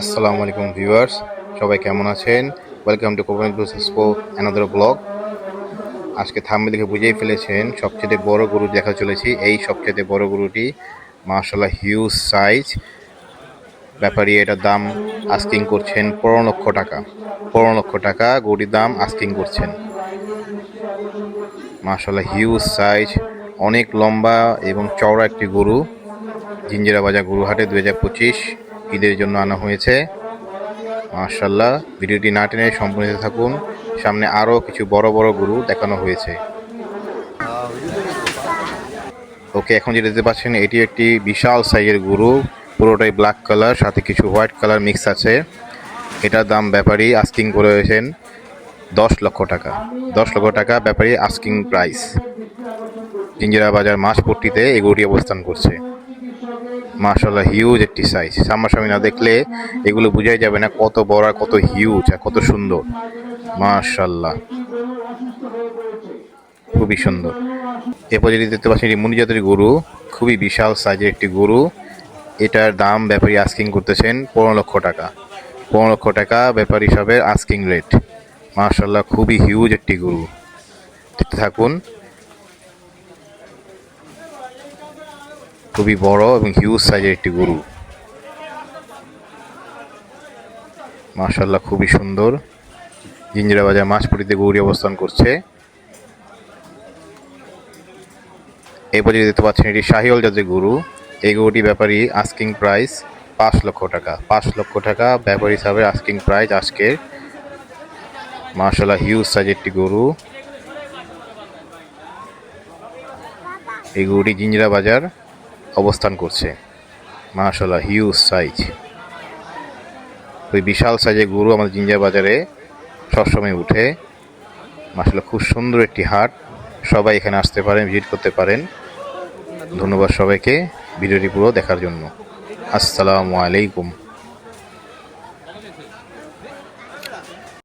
আসসালামু আলাইকুম ভিউয়ার্স, সবাই কেমন আছেন? ওয়েলকাম টু কোপানি ব্লুস এক্সপো অ্যানাদার ব্লগ আজকে থাম্বে দেখে বুঝেই ফেলেছেন, সবচেয়ে বড় গরু দেখা চলেছি। এই সবচেয়ে বড় গরুটি মার্শাল্লাহ হিউজ সাইজ ব্যাপারী এটার দাম আস্কিং করছেন পনেরো লক্ষ টাকা। পনেরো লক্ষ টাকা গরুটির দাম আস্কিং করছেন। মার্শাল্লাহ হিউজ সাইজ অনেক লম্বা এবং চওড়া একটি গরু। জিঞ্জিরা বাজার গরুহাটে দু হাজার পঁচিশ। ঈদের জন্য আনা হয়েছে। মার্শাল্লাহ ভিডিওটি না টেনে সম্পূর্ণ থাকুন। সামনে আরও কিছু বড় বড় গরু দেখানো হয়েছে। ওকে, এখন যেটা দেখতে পাচ্ছেন, এটি একটি বিশাল সাইজের গরু। পুরোটাই ব্ল্যাক কালার সাথে কিছু হোয়াইট কালার মিক্স আছে। এটার দাম ব্যাপারী আস্কিং করেছেন দশ লক্ষ টাকা। দশ লক্ষ টাকা ব্যাপারী আস্কিং প্রাইস জিঞ্জিরা বাজার মাসপট্টিতে এই গরুটি অবস্থান করছে। মার্শাল্লাহ হিউজ একটি সাইজ সামনাসামনি না দেখলে এগুলো বোঝাই যাবে না কত বড় আর কত হিউজ আর কত সুন্দর। মার্শাল্লাহ খুবই সুন্দর। এরপর যদি দেখতে পাচ্ছেন এটি মুনি জাতের গরু। খুবই বিশাল সাইজের একটি গরু। এটার দাম ব্যাপারী আস্কিং করতেছেন পনেরো লক্ষ টাকা। পনেরো লক্ষ টাকা ব্যাপারী হিসাবে আস্কিং রেট মার্শাল্লাহ খুবই হিউজ একটি গরু। দেখতে থাকুন। খুবই বড় এবং হিউজ সাইজের একটি গরু। মাশাল্লাহ খুবই সুন্দর। জিঞ্জিরা বাজার মাছপুরিতে গৌরী অবস্থান করছে। এরপর যদি দেখতে পাচ্ছেন, এটি শাহিওল জাতের গরু। এই গরুটি ব্যাপারী আস্কিং প্রাইস পাঁচ লক্ষ টাকা। পাঁচ লক্ষ টাকা ব্যাপারী হিসাবে আস্কিং প্রাইস আজকে মাশাল্লাহ হিউজ সাইজের একটি গরু। এই গরুটি জিঞ্জিরা বাজার অবস্থান করছে। মাশাল্লাহ হিউজ সাইজ ওই বিশাল সাইজের গরু আমাদের জিঞ্জার বাজারে সবসময় উঠে। মাশাল্লাহ খুব সুন্দর একটি হাট। সবাই এখানে আসতে পারেন ভিজিট করতে পারেন। ধন্যবাদ সবাইকে ভিডিওটি পুরো দেখার জন্য। আসসালামু আলাইকুম।